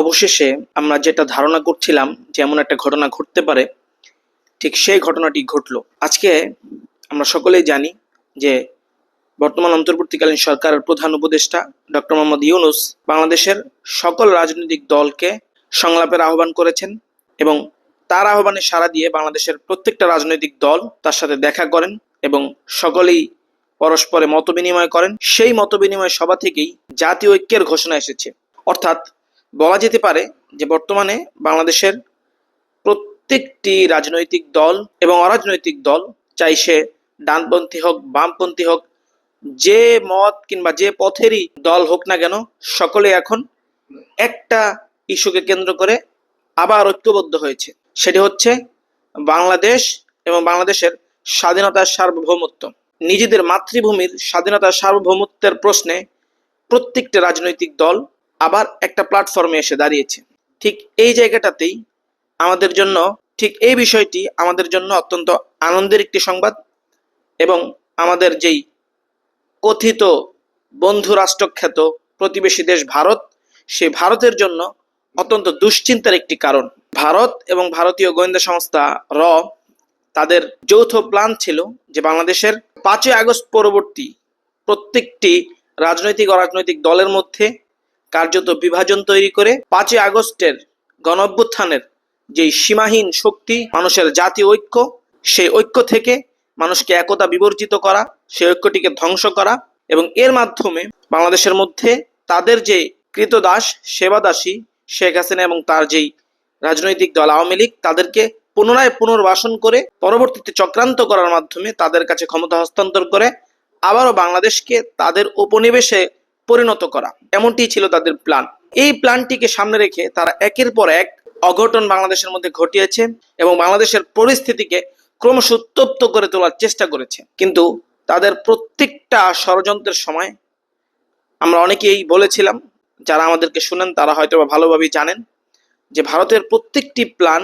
অবশেষে আমরা যেটা ধারণা করছিলাম যে এমন একটা ঘটনা ঘটতে পারে, ঠিক সেই ঘটনাটি ঘটলো। আজকে আমরা সকলেই জানি যে বর্তমান অন্তর্বর্তীকালীন সরকারের প্রধান উপদেষ্টা ডক্টর মোহাম্মদ ইউনুস বাংলাদেশের সকল রাজনৈতিক দলকে সংলাপের আহ্বান করেছেন এবং তার আহ্বানে সাড়া দিয়ে বাংলাদেশের প্রত্যেকটা রাজনৈতিক দল তার সাথে দেখা করেন এবং সকলেই পরস্পরে মত বিনিময় করেন। সেই মত বিনিময় সভা থেকেই জাতীয় ঐক্যের ঘোষণা এসেছে। অর্থাৎ বলা যেতে পারে যে বর্তমানে বাংলাদেশের প্রত্যেকটি রাজনৈতিক দল এবং অরাজনৈতিক দল চাই সে ডানপন্থী হোক, বামপন্থী হোক, যে মত কিংবা যে পথেরই দল হোক না কেন, সকলে এখন একটা ইস্যুকে কেন্দ্র করে আবার ঐক্যবদ্ধ হয়েছে। সেটি হচ্ছে বাংলাদেশ এবং বাংলাদেশের স্বাধীনতার সার্বভৌমত্ব। নিজেদের মাতৃভূমির স্বাধীনতার সার্বভৌমত্বের প্রশ্নে প্রত্যেকটা রাজনৈতিক দল আবার একটা প্ল্যাটফর্মে এসে দাঁড়িয়েছে। ঠিক এই জায়গাটাতেই আমাদের জন্য, ঠিক এই বিষয়টি আমাদের জন্য অত্যন্ত আনন্দের একটি সংবাদ এবং আমাদের যেই কথিত বন্ধু রাষ্ট্রখ্যাত প্রতিবেশী দেশ ভারত সেই ভারতের জন্য অত্যন্ত দুশ্চিন্তার একটি কারণ। ভারত এবং ভারতীয় গোয়েন্দা সংস্থা র তাদের যৌথ প্ল্যান ছিল যে বাংলাদেশের পাঁচই আগস্ট পরবর্তী প্রত্যেকটি রাজনৈতিক অরাজনৈতিক দলের মধ্যে কার্যত বিভাজন তৈরি করে পাঁচই আগস্টের গণ অভ্যুত্থানের যেই সীমাহীন শক্তি, মানুষের জাতি ঐক্য, সেই ঐক্য থেকে মানুষকে একতা বিবর্জিত করা, সেই ঐক্যটিকে ধ্বংস করা এবং এর মাধ্যমে বাংলাদেশের মধ্যে তাদের যে কৃতদাস, সেবাদাসী শেখ হাসিনা এবং তার যেই রাজনৈতিক দল আওয়ামী লীগ, তাদেরকে পুনরায় পুনর্বাসন করে পরবর্তীতে চক্রান্ত করার মাধ্যমে তাদের কাছে ক্ষমতা হস্তান্তর করে, আবারও বাংলাদেশকে তাদের উপনিবেশে পরিণত করা। এমনটি ছিল তাদের প্ল্যান এই প্ল্যানটিকে সামনে রেখে তারা একের পর এক অঘটন বাংলাদেশের মধ্যে ঘটিয়েছে এবং বাংলাদেশের পরিস্থিতিকে ক্রমশ উত্তপ্ত করে তোলার চেষ্টা করেছে। কিন্তু তাদের প্রত্যেকটা ষড়যন্ত্রের সময় আমরা অনেকেই বলেছিলাম, যারা আমাদেরকে শুনেন তারা হয়তো ভালোভাবেই জানেন, যে ভারতের প্রত্যেকটি প্ল্যান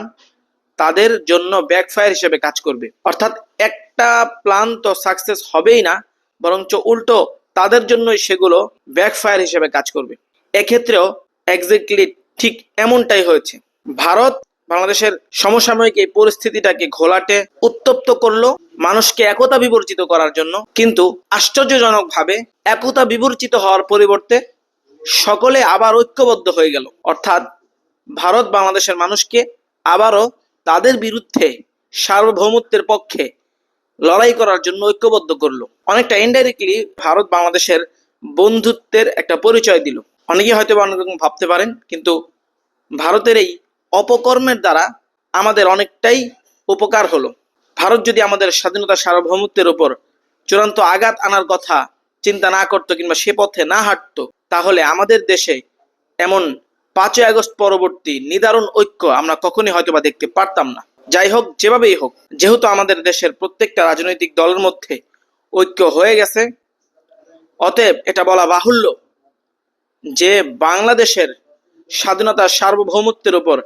তাদের জন্য ব্যাকফায়ার হিসেবে কাজ করবে। অর্থাৎ একটা প্ল্যান তো সাকসেস হবেই না, বরঞ্চ উল্টো তাদের জন্যই সেগুলো ব্যাকফায়ার হিসেবে কাজ করবে। এক্ষেত্রেও এক্স্যাক্টলি ঠিক এমনটাই হয়েছে। ভারত বাংলাদেশের সমসাময়িক এই পরিস্থিতিটাকে ঘোলাটে, উত্তপ্ত করল, মানুষকে একতা বিবর্জিত করার জন্য। কিন্তু আশ্চর্যজনকভাবে একতা বিবর্জিত হওয়ার পরিবর্তে সকলে আবার ঐক্যবদ্ধ হয়ে গেল। অর্থাৎ ভারত বাংলাদেশের মানুষকে আবারও তাদের বিরুদ্ধে সার্বভৌমত্বের পক্ষে লড়াই করার জন্য ঐক্যবদ্ধ করল। অনেকটা ইনডাইরেক্টলি ভারত বাংলাদেশের বন্ধুত্বের একটা পরিচয় দিল। অনেকে হয়তো অনেক রকম ভাবতে পারেন, কিন্তু ভারতের এই অপকর্মের দ্বারা আমাদের অনেকটাই উপকার হলো। ভারত যদি আমাদের স্বাধীনতা সার্বভৌমত্বের উপর চূড়ান্ত আঘাত আনার কথা চিন্তা না করতো কিংবা সে পথে না হাঁটতো, তাহলে আমাদের দেশে এমন পাঁচই আগস্ট পরবর্তী নিদারুণ ঐক্য আমরা কখনই হয়তোবা দেখতে পারতাম না। যাই হোক, যেভাবেই হোক, যেহেতু আমাদের দেশের প্রত্যেকটা রাজনৈতিক দলের মধ্যে ঐক্য হয়ে গেছে, অতএব এটা বলা বাহুল্য যে বাংলাদেশের স্বাধীনতার সার্বভৌমত্বের উপর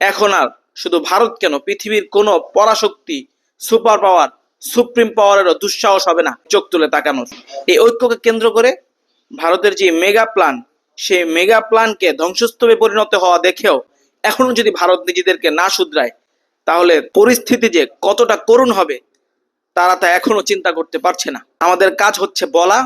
এখন আর শুধু ভারত কেন, পৃথিবীর কোনো পরাশক্তি, সুপার পাওয়ার, সুপ্রিম পাওয়ারেরও দুঃসাহস হবে না চোখ তুলে তাকানোর। এই ঐক্যকে কেন্দ্র করে ভারতের যে মেগা প্ল্যান, সেই মেগা প্ল্যানকে ধ্বংসস্তূপে পরিণত হওয়া দেখেও এখনও যদি ভারত নিজেদেরকে না শুধরায় তাহলে পরিস্থিতি যে কতটা করুণ হবে, তারা তা এখনও চিন্তা করতে পারছে না। আমাদের কাজ হচ্ছে বলা,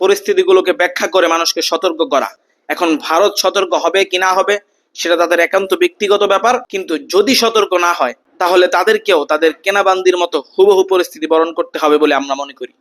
পরিস্থিতিগুলোকে ব্যাখ্যা করে মানুষকে সতর্ক করা। এখন ভারত সতর্ক হবে কি না হবে, সেটা তাদের একান্ত ব্যক্তিগত ব্যাপার। কিন্তু যদি সতর্ক না হয়, তাহলে তাদেরকেও তাদের কেনাবান্দির মতো হুবহু পরিস্থিতি বরণ করতে হবে বলে আমরা মনে করি।